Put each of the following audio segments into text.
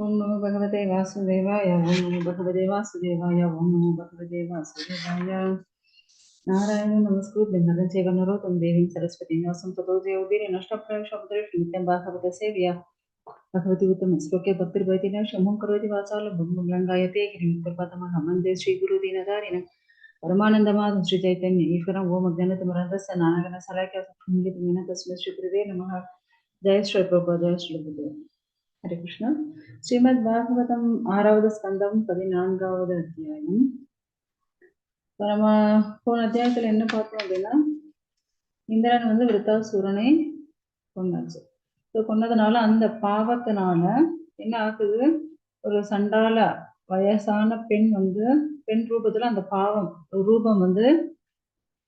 ओम नमो भगवते वासुदेवाय, ओम नमो भगवते वासुदेवाय, ओम नमो भगवते वासुदेवाय। नारायण नमस्कृत नरं चैव नरोत्तम देवीं सरस्वतीं व्यासं ततो जयोगिरि नष्टप्रवेशोपदरेषु भागवत सेविया। भगवती उत्तम श्लोक के श्लोके भक्तिर्भवति न शमं करोति वाचालभं मङ्गलङ्गायते गिरिं कृपातमः। परमानंद श्रीगुरुदीनधारिणं श्री चैतन्य ईश्वर ओम अज्ञानतमरन्दस्य नानागणशलाख्या तस्मै श्री गुरुवे नमः। जय श्री प्रभु जय श्री श्रीगुरुदेव। ஹரே கிருஷ்ணா. ஸ்ரீமத் பாகவதம் ஆறாவது ஸ்கந்தம் பதினான்காவது அத்தியாயம். இப்போ நம்ம போன அத்தியாயத்துல என்ன பார்த்தோம் அப்படின்னா இந்திரன் வந்து விருத்தாசூரனை கொண்டாச்சு ஸோ கொன்னதுனால அந்த பாவத்தினால என்ன ஆகுது? ஒரு சண்டால வயசான பெண் வந்து பெண் ரூபத்துல அந்த பாவம் ரூபம் வந்து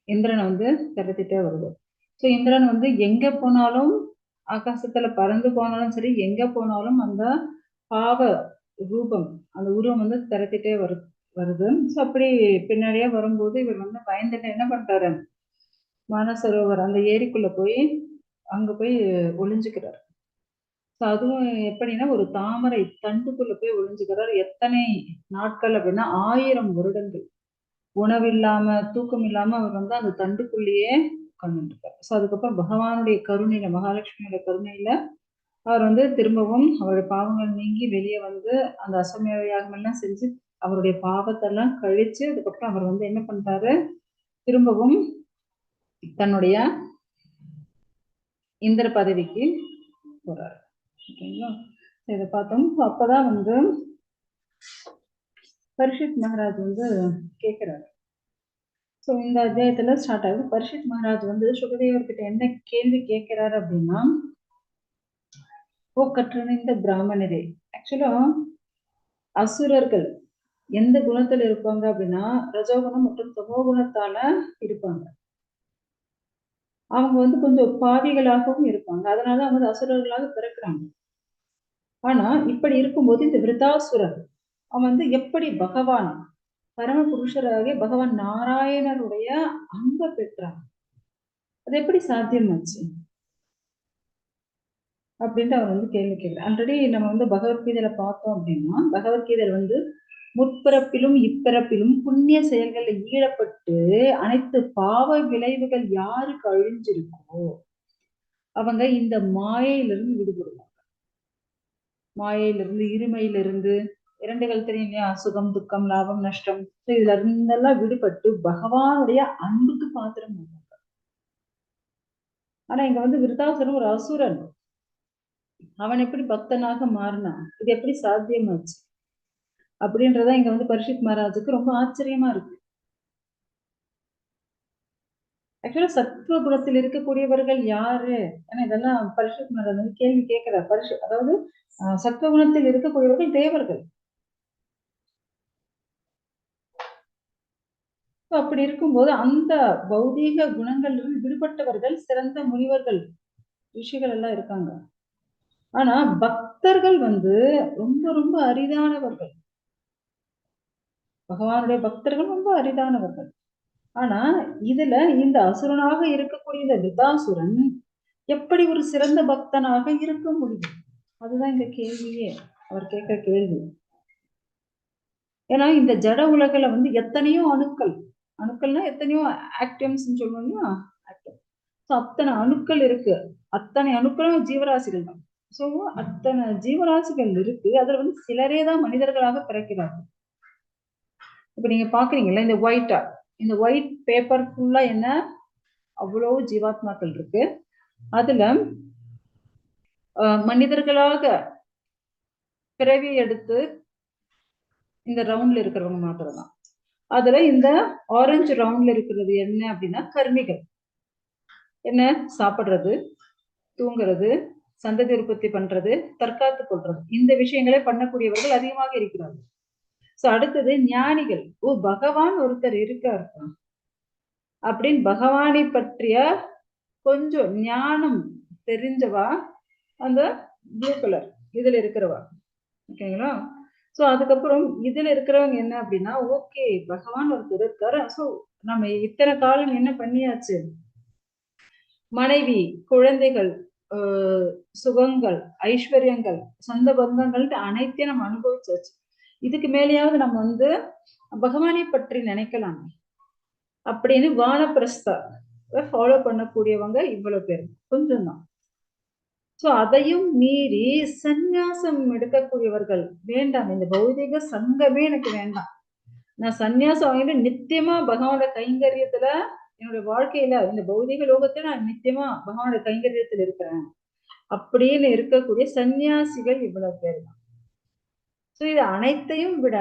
இந்திரனை வந்து திரட்டிட்டே வருது. ஸோ இந்திரன் வந்து எங்க போனாலும் ஆகாசத்துல பறந்து போனாலும் சரி எங்க போனாலும் அந்த பாவ ரூபம் அந்த உருவம் வந்து திறத்திட்டே வரு வருது. ஸோ அப்படி பின்னாடியே வரும்போது இவர் வந்து பயந்துட்டு என்ன பண்றாரு? மானசரோவர் அந்த ஏரிக்குள்ள போய் அங்க போய் ஒளிஞ்சுக்கிறார். ஸோ அதுவும் எப்படின்னா ஒரு தாமரை தண்டுக்குள்ள போய் ஒளிஞ்சுக்கிறார். எத்தனை நாட்கள் அப்படின்னா ஆயிரம் வருடங்கள். உணவில்லாம தூக்கம் இல்லாம அவர் வந்து அந்த தண்டுக்குள்ளேயே உட்கார்ந்துருக்கார் ஸோ அதுக்கப்புறம் பகவானுடைய கருணையில மகாலட்சுமியோட கருணையில அவர் வந்து திரும்பவும் அவருடைய பாவங்கள் நீங்கி வெளியே வந்து அந்த அசமய எல்லாம் செஞ்சு அவருடைய பாவத்தெல்லாம் கழிச்சு அதுக்கப்புறம் அவர் வந்து என்ன பண்றாரு? திரும்பவும் தன்னுடைய இந்திர பதவிக்கு போறாரு. ஓகேங்களா? இதை பார்த்தோம். அப்பதான் வந்து பரிஷித் மகாராஜ் வந்து கேட்கிறாரு ஸோ இந்த அத்தியாயத்துல ஸ்டார்ட் ஆகுது. பரிஷித் மகாராஜ் வந்து சுகதேவர்கிட்ட என்ன கேள்வி கேட்கிறாரு அப்படின்னா ஓ கற்றணிந்த பிராமணரே ஆக்சுவலா அசுரர்கள் எந்த குணத்துல இருப்பாங்க அப்படின்னா ரஜோகுணம் மற்றும் தமோகுணத்தால இருப்பாங்க. அவங்க வந்து கொஞ்சம் பாவிகளாகவும் இருப்பாங்க. அதனால அவங்க அசுரர்களாக பிறக்கிறாங்க. ஆனா இப்படி இருக்கும்போது இந்த விருதாசுரர் அவன் வந்து எப்படி பகவான் பரம புருஷராக பகவான் நாராயணருடைய அன்ப பெற்றாங்க அது எப்படி சாத்தியமாச்சு? அப்படின்ட்டு அவர் வந்து கேள்வி கேட்கிறார். ஆல்ரெடி நம்ம வந்து பகவத்கீதையில பார்த்தோம் அப்படின்னா பகவத்கீதையில வந்து முற்பிறப்பிலும் இப்பிறப்பிலும் புண்ணிய செயல்களில் ஈடுபட்டு அனைத்து பாவ விளைவுகள் யாருக்கு அழிஞ்சிருக்கோ அவங்க இந்த மாயையிலிருந்து விடுபடுவாங்க. மாயையிலிருந்து இருமையிலிருந்து இரண்டுகள் தெரியும் இல்லையா சுகம் துக்கம் லாபம் நஷ்டம். இதுல இருந்தெல்லாம் விடுபட்டு பகவானுடைய அன்புக்கு பாத்திரம் ஆனா இங்க வந்து விருதாசுரன் ஒரு அசுரன். அவன் எப்படி பக்தனாக மாறினான்? இது எப்படி சாத்தியமாச்சு? அப்படின்றத இங்க வந்து பரிஷித் மகாராஜுக்கு ரொம்ப ஆச்சரியமா இருக்கு. ஆக்சுவலா சத்துவ குணத்தில் இருக்கக்கூடியவர்கள் யாரு? ஏன்னா இதெல்லாம் பரிஷித் மகாராஜ் வந்து கேள்வி கேட்கிறார். பரிசு அதாவது சத்துவ குணத்தில் இருக்கக்கூடியவர்கள் தேவர்கள். அப்படி இருக்கும்போது அந்த பௌதீக குணங்களில் விடுபட்டவர்கள் சிறந்த முனிவர்கள் ரிஷிகள் எல்லாம் இருக்காங்க. ஆனா பக்தர்கள் வந்து ரொம்ப ரொம்ப அரிதானவர்கள். பகவானுடைய பக்தர்கள் ரொம்ப அரிதானவர்கள். ஆனா இதுல இந்த அசுரனாக இருக்கக்கூடிய இந்த விதாசுரன் எப்படி ஒரு சிறந்த பக்தனாக இருக்க முடியும்? அதுதான் இந்த கேள்வியே. அவர் கேட்கிற கேள்வி. ஏன்னா இந்த ஜட உலகில வந்து எத்தனையோ அணுக்கள் அணுக்கள்னா எத்தனையோ ஆக்டிவ்ஸ் சொல்லுவோம் இல்லையா? ஆக்டம் ஸோ அத்தனை அணுக்கள் இருக்கு. அத்தனை அணுக்களும் ஜீவராசிகள் தான். ஸோ அத்தனை ஜீவராசிகள் இருக்கு. அதில் வந்து சிலரே தான் மனிதர்களாக பிறக்கிறார்கள். இப்போ நீங்க பாக்குறீங்கல்ல இந்த ஒயிட்டா இந்த ஒயிட் பேப்பர் ஃபுல்லா என்ன? அவ்வளோ ஜீவாத்மாக்கள் இருக்கு. அதுல மனிதர்களாக பிறவி எடுத்து இந்த ரவுண்ட்ல இருக்கிறவங்க மாத்திரம் தான் அதுல இந்த ஆரஞ்சு ரவுண்ட்ல இருக்கிறது என்ன அப்படின்னா கர்மிகள் என்ன? சாப்பிடுறது தூங்குறது சந்ததி உற்பத்தி பண்றது தற்காத்து கொள்றது. இந்த விஷயங்களை பண்ணக்கூடியவர்கள் அதிகமாக இருக்கிறார்கள். சோ அடுத்தது ஞானிகள். ஓ பகவான் ஒருத்தர் இருக்காரு. அப்படின்னு பகவானை பற்றிய கொஞ்சம் ஞானம் தெரிஞ்சவா? அந்த ப்ளூ கலர் இதுல இருக்கிறவா? ஓகேங்களா? ஸோ அதுக்கப்புறம் இதுல இருக்கிறவங்க என்ன அப்படின்னா ஓகே பகவான் ஒருத்தர் இருக்காரு. ஸோ நம்ம இத்தனை காலம் என்ன பண்ணியாச்சு? மனைவி குழந்தைகள் சுகங்கள் ஐஸ்வர்யங்கள் சொந்த பந்தங்கள் அனைத்தையும் நம்ம அனுபவிச்சாச்சு. இதுக்கு மேலேயாவது நம்ம வந்து பகவானை பற்றி நினைக்கலாமே. அப்படின்னு வானப்பிரஸ்தா ஃபாலோ பண்ணக்கூடியவங்க இவ்வளவு பேர். கொஞ்சம் தான் சோ அதையும் மீறி சந்நியாசம் எடுக்கக்கூடியவர்கள் வேண்டாம். இந்த பௌதிக சங்கமே எனக்கு வேண்டாம். நான் சந்நியாசம் வாங்கிட்டு நித்தியமா பகவானோட கைங்கரியத்துல என்னுடைய வாழ்க்கையில இந்த பௌதிக லோகத்துல நான் நித்தியமா பகவானோட கைங்கரியத்துல இருக்கிறேன். அப்படின்னு இருக்கக்கூடிய சந்நியாசிகள் இவ்வளவு பேர் தான். சோ இது அனைத்தையும் விட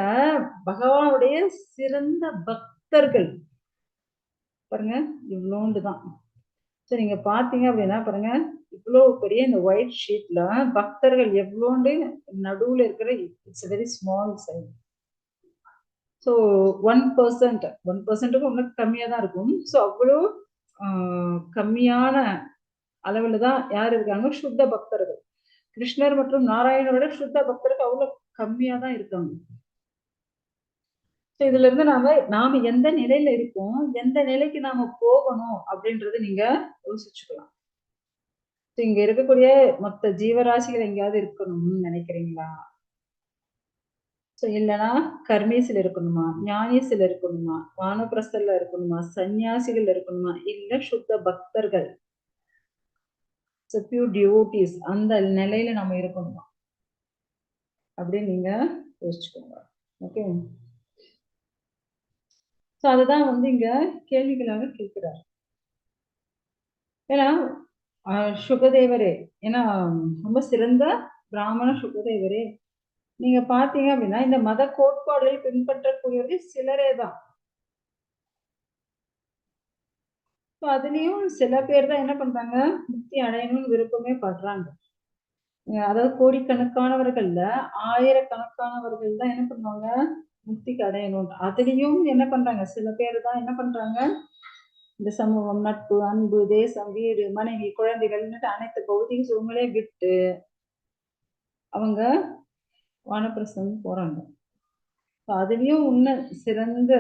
பகவானுடைய சிறந்த பக்தர்கள் பாருங்க இவ்வளோண்டு தான். சோ நீங்க பாத்தீங்க அப்படின்னா பாருங்க இவ்வளோ பெரிய இந்த ஒயிட் ஷீட்ல பக்தர்கள் எவ்வளோண்டு நடுவில் இருக்கிற it's very small size so one percent one பர்சன்ட்டுக்கு இன்னும் கம்மியாக தான் இருக்கும். ஸோ அவ்வளோ கம்மியான அளவில் தான் யார் இருக்காங்க? சுத்த பக்தர்கள். கிருஷ்ணர் மற்றும் நாராயணரோட சுத்த பக்தர்கள் அவ்வளோ கம்மியாக தான் இருக்காங்க. ஸோ இதுல இருந்து நாம நாம எந்த நிலையில இருக்கோம்? எந்த நிலைக்கு நாம போகணும்? அப்படின்றத நீங்க யோசிச்சுக்கலாம். இங்க இருக்கக்கூடிய மொத்த ஜீவராசிகள் எங்கேயாவது இருக்கணும்னு நினைக்கிறீங்களா? ஸோ இல்லைன்னா கர்மீசில் இருக்கணுமா? ஞானிசில் இருக்கணுமா? வானப்பிரஸ்தல்ல இருக்கணுமா? சன்னியாசிகள் இருக்கணுமா? இல்ல சுத்த பக்தர்கள்? பியூர் டியூட்டிஸ் அந்த நிலையில நம்ம இருக்கணுமா? அப்படின்னு நீங்க யோசிச்சுக்கோங்க. ஓகே ஸோ அதுதான் வந்து இங்க கேள்விகளாக கேட்கிறார். ஏன்னா சுகதேவரே. ஏன்னா ரொம்ப சிறந்த பிராமண சுகதேவரே. நீங்க பாத்தீங்க அப்படின்னா இந்த மத கோட்பாடுகள் பின்பற்றக்கூடியவர்கள் சிலரே தான். அதுலயும் சில பேர் தான் என்ன பண்றாங்க? முக்தி அடையணும்னு விருப்பமே படுறாங்க. அதாவது கோடிக்கணக்கானவர்கள்ல ஆயிரக்கணக்கானவர்கள் தான் என்ன பண்ணுவாங்க? முக்திக்கு அடையணும். அதுலயும் என்ன பண்றாங்க? சில பேர் தான் என்ன பண்றாங்க? இந்த சமூகம் நட்பு அன்பு தேசம் வீடு மனைவி குழந்தைகள்னுட்டு அனைத்து பௌதிக சூழ்நிலை விட்டு அவங்க வானப்பிரசம் போறாங்க. அதுலயும் இன்னும் சிறந்த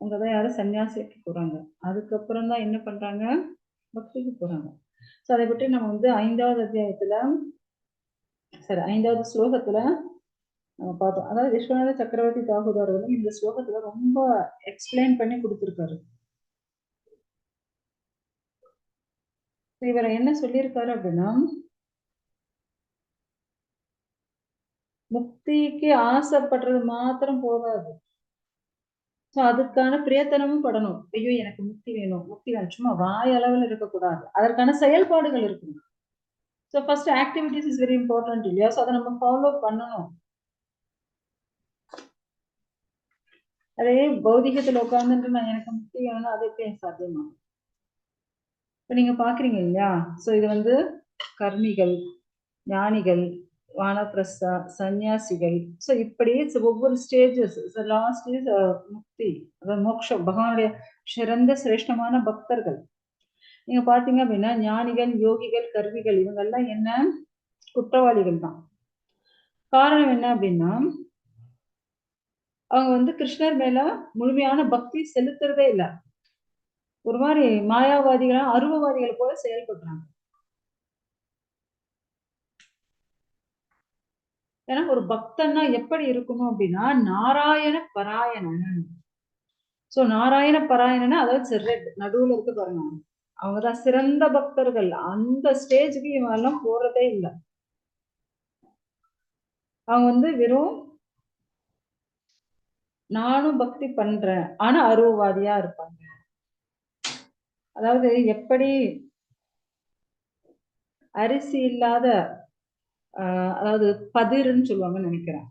தான் யாரும் சன்னியாசிக்கு போறாங்க. அதுக்கப்புறம் தான் என்ன பண்றாங்க? பக்திக்கு போறாங்க. ஸோ அதை பற்றி நம்ம வந்து ஐந்தாவது அத்தியாயத்துல சரி ஐந்தாவது ஸ்லோகத்துல நம்ம பார்த்தோம். அதாவது விஸ்வநாத சக்கரவர்த்தி தாகூர் வந்து இந்த ஸ்லோகத்துல ரொம்ப எக்ஸ்பிளைன் பண்ணி கொடுத்துருக்காரு. இவர் என்ன சொல்லியிருக்காரு அப்படின்னா முக்திக்கு ஆசைப்படுறது மாத்திரம் போதாது. ஸோ அதுக்கான பிரயத்தனமும் படணும். ஐயோ எனக்கு முக்தி வேணும். முக்தி வேணும். சும்மா வாய் அளவில் இருக்கக்கூடாது. அதற்கான செயல்பாடுகள் இருக்கணும். So first activities is very important இல்லையா? ஸோ அதை நம்ம ஃபாலோ பண்ணணும். அதே பௌதிகத்தில் உட்கார்ந்துட்டு நான் எனக்கு முக்தி வேணும்னா அது எப்படி சாத்தியமாகும். இப்போ நீங்கள் பார்க்குறீங்க இல்லையா? ஸோ இது வந்து கர்மிகள் ஞானிகள் வானப்பிரஸ்தா சந்நியாசிகள் ஸோ இப்படி ஒவ்வொரு ஸ்டேஜஸ் லாஸ்ட் இஸ் முக்தி. அதாவது மோக்ஷம் பகவானுடைய சிறந்த சிரேஷ்டமான பக்தர்கள். நீங்க பாத்தீங்க அப்படின்னா ஞானிகள் யோகிகள் கருவிகள் இவங்கெல்லாம் என்ன? குற்றவாளிகள் தான். காரணம் என்ன அப்படின்னா அவங்க வந்து கிருஷ்ணர் மேல முழுமையான பக்தி செலுத்துறதே இல்லை. ஒரு மாதிரி மாயாவாதிகளா அருவவாதிகள் போல செயல்படுறாங்க. ஏன்னா ஒரு பக்தன்னா எப்படி இருக்கணும் அப்படின்னா நாராயண பராயணன் சோ நாராயண பராயணன் அதாவது ரெட் நடுவுல இருக்கு பாருங்க. அவங்கதான் சிறந்த பக்தர்கள். அந்த ஸ்டேஜுக்கு இவங்க எல்லாம் போறதே இல்லை. அவங்க வந்து வெறும் நானும் பக்தி பண்றேன். ஆனா அருவவாதியா இருப்பாங்க. அதாவது எப்படி அரிசி இல்லாத ஆஹ் அதாவது பதிருன்னு சொல்லுவாங்கன்னு நினைக்கிறேன்.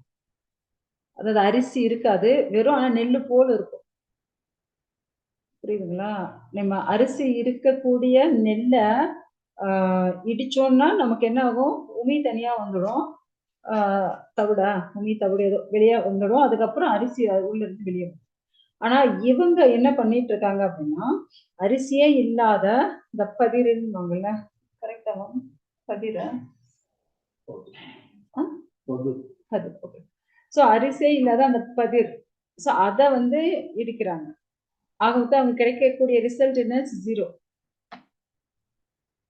அதாவது அரிசி இருக்காது வெறும் ஆனா நெல்லு போல இருக்கும். புரியுதுங்களா? நம்ம அரிசி இருக்கக்கூடிய நெல்லை ஆஹ் இடிச்சோம்னா நமக்கு என்ன ஆகும்? உமி தனியா வந்துடும். ஆஹ் தவிடா உமி தவிட ஏதோ வெளியே வந்துடும். அதுக்கப்புறம் அரிசி அது உள்ள இருந்து வெளியே வரும். ஆனா இவங்க என்ன பண்ணிட்டு இருக்காங்க அப்படின்னா அரிசியே இல்லாத இந்த பதிருன்னு கரெக்டா பதிர? ஸோ அரிசியே இல்லாத அந்த பதிர். ஸோ அதை வந்து இடிக்கிறாங்க. ஆக மொத்தம் அவங்க கிடைக்கக்கூடிய ரிசல்ட் என்ன? ஜீரோ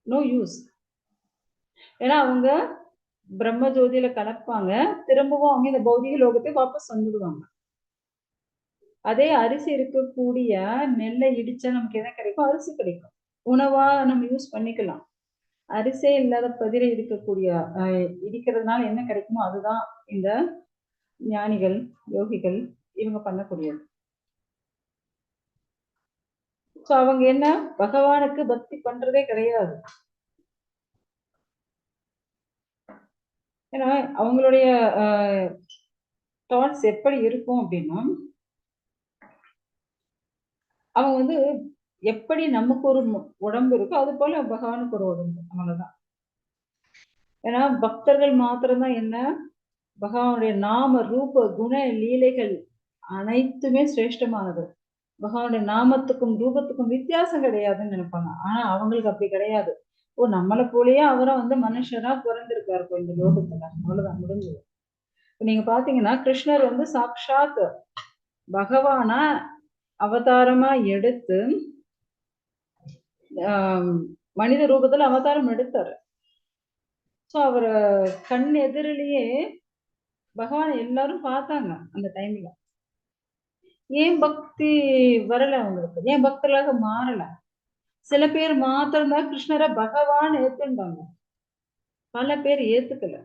நோ யூஸ் ஏன்னா அவங்க பிரம்ம ஜோதியில கலப்பாங்க. திரும்பவும் அவங்க இந்த பௌதிக லோகத்தை வாபஸ் வந்துடுவாங்க. அதே அரிசி இருக்கக்கூடிய நெல்லை இடிச்சா நமக்கு என்ன கிடைக்கும்? அரிசி கிடைக்கும். உணவா நம்ம யூஸ் பண்ணிக்கலாம். அரிசே இல்லாத பதிரை இருக்கக்கூடிய இடிக்கிறதுனால என்ன கிடைக்குமோ அதுதான் இந்த ஞானிகள் யோகிகள் இவங்க பண்ணக்கூடியது. ஸோ அவங்க என்ன? பகவானுக்கு பக்தி பண்றதே கிடையாது. ஏன்னா அவங்களுடைய தாட்ஸ் எப்படி இருக்கும் அப்படின்னா அவங்க வந்து எப்படி நமக்கு ஒரு உடம்பு இருக்கோ அது போல பகவானுக்கு ஒரு உடம்பு அவ்வளவுதான். ஏன்னா பக்தர்கள் மாத்திரம்தான் என்ன? பகவானுடைய நாம ரூப குண லீலைகள் அனைத்துமே சிரேஷ்டமானது. பகவானுடைய நாமத்துக்கும் ரூபத்துக்கும் வித்தியாசம் கிடையாதுன்னு நினைப்பாங்க. ஆனா அவங்களுக்கு அப்படி கிடையாது. ஓ நம்மளை போலயே அவரும் வந்து மனுஷரா பிறந்திருக்காரு இப்போ இந்த லோகத்துல. அவ்வளவுதான் முடிஞ்சது. நீங்க பாத்தீங்கன்னா கிருஷ்ணர் வந்து சாக்ஷாத் பகவானா அவதாரமா எடுத்து மனித ரூபத்துல அவதாரம் எடுத்தாரு. ஸோ அவரை கண் எதிரிலேயே பகவான் எல்லாரும் பார்த்தாங்க அந்த டைம்ல ஏன் பக்தி வரல அவங்களுக்கு? ஏன் பக்தர்களாக மாறல? சில பேர் மாத்திரம்தான் கிருஷ்ணரை பகவான் ஏத்துண்டாங்க பல பேர் ஏத்துக்கல.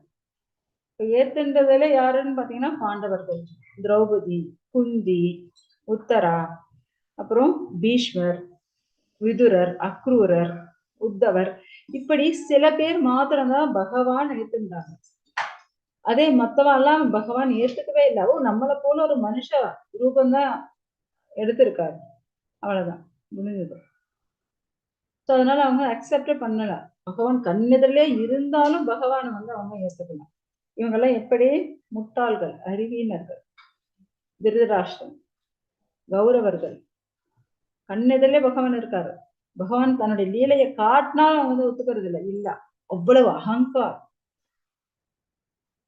இப்ப ஏத்துன்றதுல யாருன்னு பாத்தீங்கன்னா பாண்டவர்கள் திரௌபதி குந்தி உத்தரா. அப்புறம் பீஷ்வர் விதுரர் அக்ரூரர் உத்தவர். இப்படி சில பேர் மாத்திரம்தான் பகவான் எடுத்திருந்தாங்க அதே மத்தவெல்லாம் பகவான் ஏத்துக்கவே இல்லை. ஓ நம்மளை போல ஒரு மனுஷ ரூபந்தான் எடுத்திருக்காரு. அவ்வளவுதான் முடிஞ்சது. ஸோ அதனால அவங்க அக்செப்டே பண்ணல. பகவான் கண்ணெதிரிலே இருந்தாலும் பகவானை வந்து அவங்க ஏற்றுக்கலாம் இவங்கெல்லாம் எப்படி? முட்டாள்கள் அறிவியினர்கள் திருதராஷ்டிரம் கௌரவர்கள். கண்ணெதிரிலே பகவான் இருக்காரு. பகவான் தன்னுடைய லீலையை காட்டினாலும் அவங்க வந்து ஒத்துக்கிறது இல்லை இல்ல அவ்வளவு அகங்கார்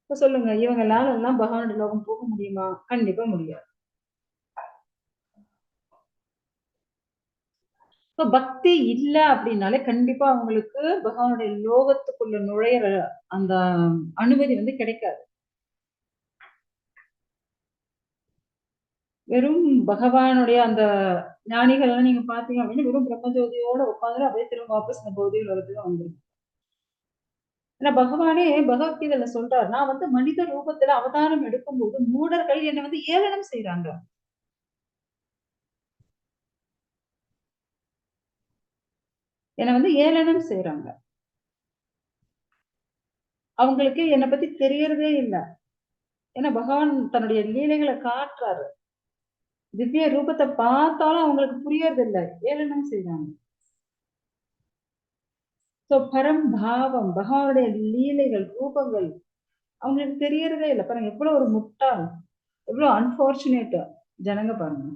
இப்ப சொல்லுங்க இவங்களால எல்லாம் பகவானுடைய லோகம் போக முடியுமா? கண்டிப்பா முடியாது. இப்ப பக்தி இல்ல அப்படின்னாலே கண்டிப்பா அவங்களுக்கு பகவானுடைய லோகத்துக்குள்ள நுழையிற அந்த அனுமதி வந்து கிடைக்காது. வெறும் பகவானுடைய அந்த ஞானிகள் எல்லாம் நீங்க பாத்தீங்க அப்படின்னா வெறும் பிரம்மஜோதியோட உட்காந்து அப்படியே திரும்ப வாபஸ் இந்த பௌதிக உலகத்துக்கு வந்துடும் ஏன்னா பகவானே பகவத்கீதையில சொல்றாரு நான் வந்து மனித ரூபத்துல அவதாரம் எடுக்கும்போது மூடர்கள் என்னை வந்து ஏளனம் செய்யறாங்க என்னை வந்து ஏளனம் செய்யறாங்க அவங்களுக்கு என்னை பத்தி தெரியறதே இல்லை. ஏன்னா பகவான் தன்னுடைய லீலைகளை காட்டுறாரு. திவ்ய ரூபத்தை பார்த்தாலும் அவங்களுக்கு புரியறது இல்லை ஏளனம் செய்யறாங்க சோ பரம் பாவம் பகவானுடைய லீலைகள் ரூபங்கள் அவங்களுக்கு தெரியறதே இல்லை. பாருங்க எவ்வளவு ஒரு முட்டாள் எவ்வளவு அன்பார்ச்சுனேட் ஜனங்க பாருங்க.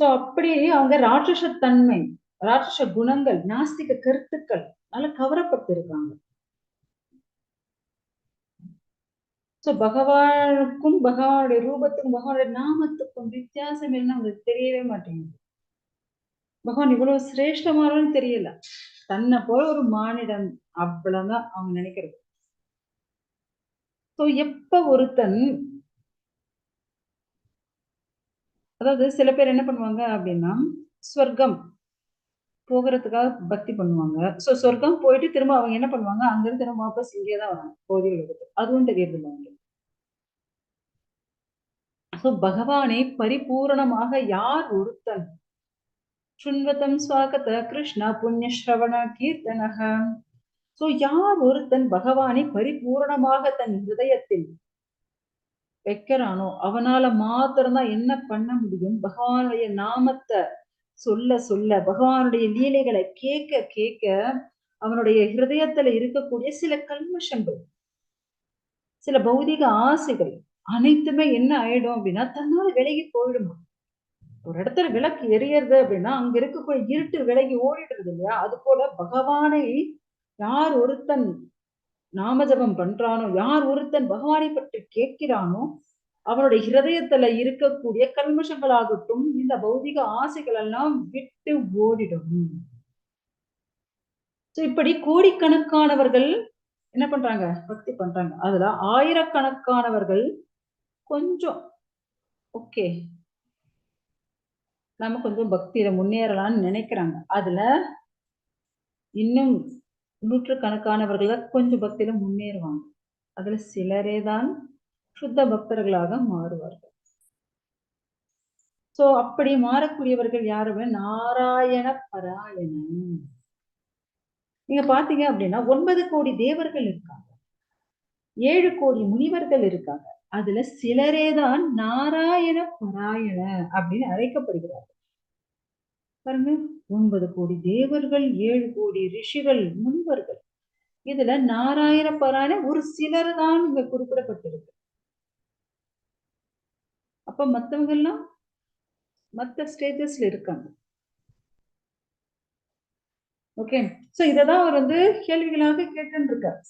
சோ அப்படி அவங்க ராட்சச தன்மை ராட்சச குணங்கள் நாஸ்திக கருத்துக்கள் நல்லா கவரப்பட்டு இருக்காங்க சோ பகவானுக்கும் பகவானுடைய ரூபத்துக்கும் பகவானுடைய நாமத்துக்கும் வித்தியாசம் என்ன அவங்களுக்கு தெரியவே மாட்டேங்குது பகவான் இவ்வளவு சிரேஷ்டமானு தெரியல தன்னை போல ஒரு மானிடம் அவ்வளவுதான் அவங்க நினைக்கிறது சோ எப்ப ஒருத்தன் அதாவது சில பேர் என்ன பண்ணுவாங்க அப்படின்னா ஸ்வர்க்கம் போகிறதுக்காக பக்தி பண்ணுவாங்க சோ சொர்க்கம் போயிட்டு திரும்ப அவங்க என்ன பண்ணுவாங்க அங்கிருந்து திரும்ப வாபஸ் இங்கே தான் வராங்க கோதிகள் எடுத்து அதுவும் தெரியறது இல்லை அவங்களுக்கு ஸோ பகவானை பரிபூரணமாக யார் ஒருத்தன்? சுன்வதம் ஸ்வாகத கிருஷ்ண புண்ணியஸ்ரவண கீர்த்தனக சோ யார் ஒருத்தன் பகவானை பரிபூரணமாக தன் ஹிருதயத்தில் வைக்கிறானோ அவனால மாத்திரம்தான் என்ன பண்ண முடியும்? பகவானுடைய நாமத்தை சொல்ல சொல்ல பகவானுடைய லீலைகளை கேட்க கேட்க அவனுடைய ஹிருதயத்துல இருக்கக்கூடிய சில கல்மஷங்கள் சில பௌதிக ஆசைகள் அனைத்துமே என்ன ஆயிடும் அப்படின்னா தன்னால விலகி போயிடுமா? ஒரு இடத்துல விளக்கு எரியறது அப்படின்னா அங்க இருக்கக்கூடிய இருட்டு விலகி ஓடிடுறது இல்லையா? அது போல பகவானை யார் ஒருத்தன் நாமஜபம் பண்றானோ யார் ஒருத்தன் பகவானை பற்றி கேட்கிறானோ அவனுடைய ஹிரதயத்துல இருக்கக்கூடிய கல்மஷங்களாகட்டும் இந்த பௌதிக ஆசைகள் எல்லாம் விட்டு ஓடிடும். சோ இப்படி கோடிக்கணக்கானவர்கள் என்ன பண்றாங்க? பக்தி பண்றாங்க. அதுல ஆயிரக்கணக்கானவர்கள் கொஞ்சம் ஓகே நம்ம கொஞ்சம் பக்தியில முன்னேறலாம்னு நினைக்கிறாங்க. அதுல இன்னும் நூற்றுக்கணக்கானவர்கள கொஞ்சம் பக்தியில முன்னேறுவாங்க. அதுல சிலரே தான் சுத்த பக்தர்களாக மாறுவார்கள். சோ அப்படி மாறக்கூடியவர்கள் யாருமே? நாராயண பராயணன். நீங்க பாத்தீங்க அப்படின்னா ஒன்பது கோடி தேவர்கள் இருக்காங்க. ஏழு கோடி முனிவர்கள் இருக்காங்க. அதுல சிலரே தான் நாராயண பராயண அப்படின்னு அழைக்கப்படுகிறார்கள். பாருங்க ஒன்பது கோடி தேவர்கள் ஏழு கோடி ரிஷிகள் முனிவர்கள். இதுல நாராயண பாராயண ஒரு சிலர் தான் இங்க குறிப்பிடப்பட்டிருக்கு. அப்ப மத்தவங்க எல்லாம் மத்த ஸ்டேஜஸ்ல இருக்காங்க. ஓகே சோ இததான் அவர் வந்து கேள்விகளாக கேட்டுருக்கார்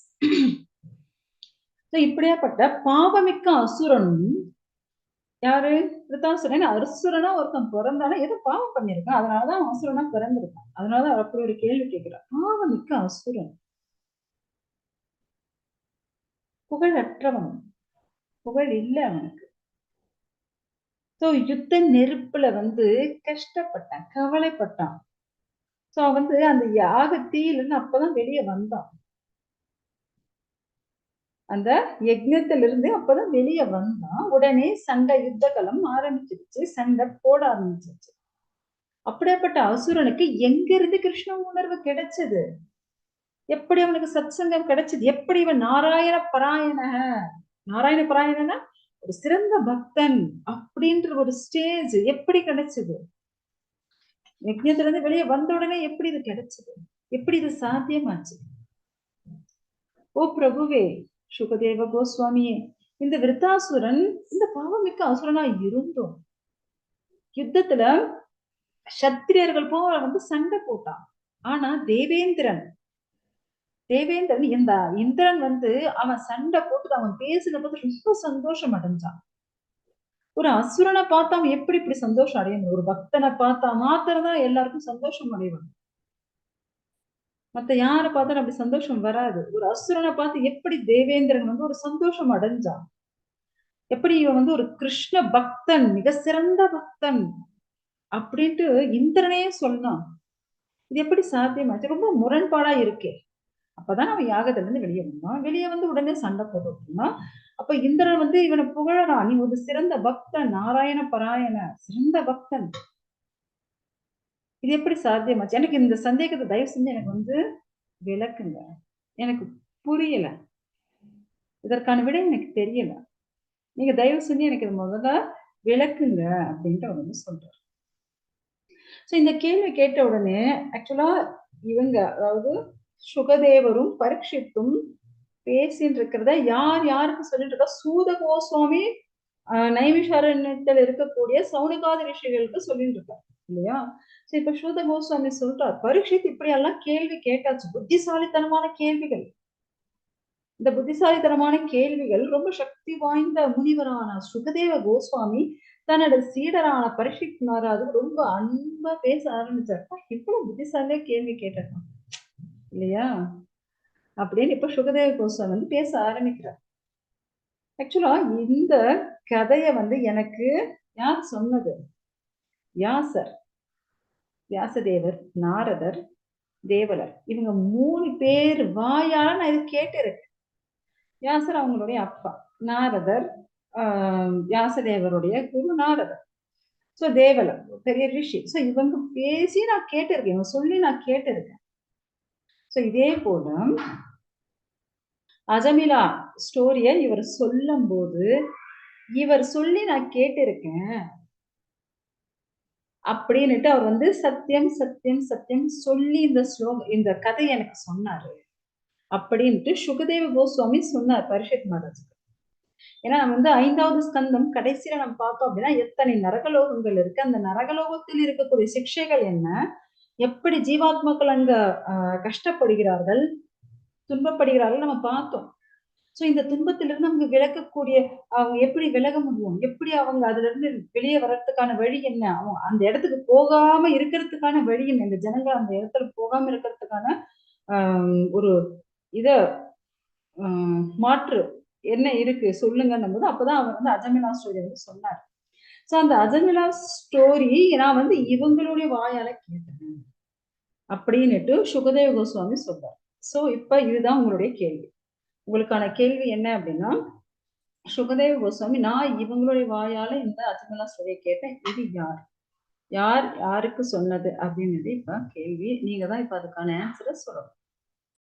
இருக்கார் இப்படியாப்பட்ட பாவமிக்க அசுரனும் யாரு? கிருத்தாசுரன். அசுரனா ஒருத்தன் பிறந்தாலும் ஏதோ பாவம் பண்ணிருக்கான் அதனாலதான் அசுரனா பிறந்திருக்கான். அதனாலதான் அப்படி ஒரு கேள்வி கேட்கிறான். பாவமிக்க அசுரன். புகழற்றவன். புகழ் இல்லை அவனுக்கு. சோ யுத்த நெருப்புல வந்து கஷ்டப்பட்டான் கவலைப்பட்டான். சோ வந்து அந்த யாக தீயிலிருந்து அப்பதான் வெளியே வந்தான். அந்த யஜ்னத்திலிருந்து அப்பதான் வெளியே வந்தான் உடனே சண்டை யுத்த களம் ஆரம்பிச்சிருச்சு சண்டை போட ஆரம்பிச்சிருச்சு. அப்படியாப்பட்ட அசுரனுக்கு எங்க இருந்து கிருஷ்ண உணர்வு கிடைச்சது? எப்படி அவனுக்கு சத் சங்கம் கிடைச்சது? எப்படி இவன் நாராயண பராயண நாராயண பராயணனா? ஒரு சிறந்த பக்தன் அப்படின்ற ஒரு ஸ்டேஜ் எப்படி கிடைச்சது? யஜ்யத்துல இருந்து வெளியே வந்த உடனே எப்படி இது கிடைச்சது? எப்படி இது சாத்தியமாச்சு? ஓ பிரபுவே சுகதேவ கோஸ்வாமியே இந்த விருத்தாசுரன் இந்த பாவமிக்க அசுரனா இருந்தோம் யுத்தத்துல சத்திரியர்கள் போல வந்து சண்டை போட்டான். ஆனா தேவேந்திரன் தேவேந்திரன் இந்த இந்திரன் வந்து அவன் சண்டை போட்டு அவன் பேசின போது ரொம்ப சந்தோஷம் அடைஞ்சான். ஒரு அசுரனை பார்த்தா அவன் எப்படி இப்படி சந்தோஷம் அடையணும்? ஒரு பக்தனை பார்த்தா மாத்திரம் தான் எல்லாருக்கும் சந்தோஷம் அடைவான். மத்த யாரை பார்த்தாலும் அப்படி சந்தோஷம் வராது. ஒரு அசுரனை பார்த்து எப்படி தேவேந்திரன் வந்து ஒரு சந்தோஷம் அடைஞ்சான்? எப்படி இவன் வந்து ஒரு கிருஷ்ண பக்தன் மிக சிறந்த பக்தன் அப்படின்ட்டு இந்திரனே சொன்னான். இது எப்படி சாத்தியமாச்சு? ரொம்ப முரண்பாடா இருக்கே. அப்பதான் அவன் யாகத்துல இருந்து வெளியே வந்தான். வெளியே வந்து உடனே சண்டை போட்டு அப்ப இந்திரன் வந்து இவனை புகழறான். நீ ஒரு சிறந்த பக்தன் நாராயண பராயண சிறந்த பக்தன். இது எப்படி சாத்தியமாச்சு? எனக்கு இந்த சந்தேகத்தை தயவு செஞ்சு எனக்கு வந்து விளக்குங்க. எனக்கு புரியல. இதற்கான விட எனக்கு தெரியல. நீங்க தயவு செஞ்சு எனக்கு முதல்ல விளக்குங்க அப்படின்ட்டு அவர் வந்து சொல்றாரு. ஸோ இந்த கேள்வி கேட்ட உடனே ஆக்சுவலா இவங்க அதாவது சுகதேவரும் பரீட்சித்தும் பேசின்னு இருக்கிறத யார் யாருக்கு சொல்லிட்டு இருக்கா சூத கோஸ்வாமி நைமிஷாரண்யத்தில் இருக்கக்கூடிய சவுனிகாத ரிஷிகளுக்கு சொல்லிட்டு இருக்காரு இல்லையா? சரி இப்ப ஸ்ரூத கோஸ்வாமி சொல்றார் பரீட்சித் இப்படி எல்லாம் கேள்வி கேட்டாச்சு. புத்திசாலித்தனமான கேள்விகள். இந்த புத்திசாலித்தனமான கேள்விகள் ரொம்ப சக்தி வாய்ந்த முனிவரான சுகதேவ கோஸ்வாமி தன்னோட சீடரான பரீட்சித் மாறாது ரொம்ப அன்பா பேச ஆரம்பிச்சாருப்பா இவ்வளவு புத்திசாலியா கேள்வி கேட்டிருக்கான் இல்லையா? அப்படின்னு இப்ப சுகதேவ கோஸ்வாமி வந்து பேச ஆரம்பிக்கிறார். ஆக்சுவலா இந்த கதைய வந்து எனக்கு யார் சொன்னது? வியாசர். வியாசதேவர் நாரதர் தேவலர். இவங்க மூணு பேர் வாயால நான் இது கேட்டிருக்கேன். வியாசர் அவங்களுடைய அப்பா நாரதர் வியாசதேவருடைய குரு நாரதர். ஸோ தேவலர் பெரிய ரிஷி. ஸோ இவங்க பேசி நான் கேட்டிருக்கேன். இவங்க சொல்லி நான் கேட்டிருக்கேன். ஸோ இதே போல அஜமிலா ஸ்டோரிய இவர் சொல்லும் போது இவர் சொல்லி நான் கேட்டிருக்கேன். அப்படின்னுட்டு அவர் வந்து சத்தியம் சத்தியம் சத்தியம் சொல்லி இந்த ஸ்லோகம் இந்த கதை எனக்கு சொன்னாரு. அப்படின்ட்டு சுகதேவ கோஸ்வாமி சொன்னார் பரிஷத் மகாராஜுக்கு. ஏன்னா நம்ம வந்து ஐந்தாவது ஸ்கந்தம் கடைசியில நம்ம பார்த்தோம் அப்படின்னா எத்தனை நரகலோகங்கள் இருக்கு அந்த நரகலோகத்தில் இருக்கக்கூடிய சிக்ஷைகள் என்ன எப்படி ஜீவாத்மாக்கள் அங்க கஷ்டப்படுகிறார்கள் துன்பப்படுகிறார்கள் நம்ம பார்த்தோம். ஸோ இந்த துன்பத்திலிருந்து அவங்க விளக்கக்கூடிய அவங்க எப்படி விலக முடியும்? எப்படி அவங்க அதுல இருந்து வெளியே வர்றதுக்கான வழி என்ன? அவங்க அந்த இடத்துக்கு போகாம இருக்கிறதுக்கான வழி என்ன? இந்த ஜனங்கள் அந்த இடத்துல போகாம இருக்கிறதுக்கான ஒரு இத மாற்று என்ன இருக்கு? சொல்லுங்கன்னும் போது அப்பதான் அவர் வந்து அஜமிலா ஸ்டோரி வந்து சொன்னார். ஸோ அந்த அஜமிலா ஸ்டோரி நான் வந்து இவங்களுடைய வாயால கேட்டேன். அப்படின்னுட்டு சுகதேவ கோஸ்வாமி சொல்றார். ஸோ இப்ப இதுதான் உங்களுடைய கேள்வி. உங்களுக்கான கேள்வி என்ன அப்படின்னா சுகதேவ கோஸ்வாமி நான் இவங்களுடைய வாயால இந்த அஜமலா ஸ்டோரியை கேட்டேன். இது யார்? யார் யாருக்கு சொன்னது அப்படின்றது இப்ப கேள்வி. நீங்க தான் இப்ப அதுக்கான ஆன்சரை சொல்லணும்.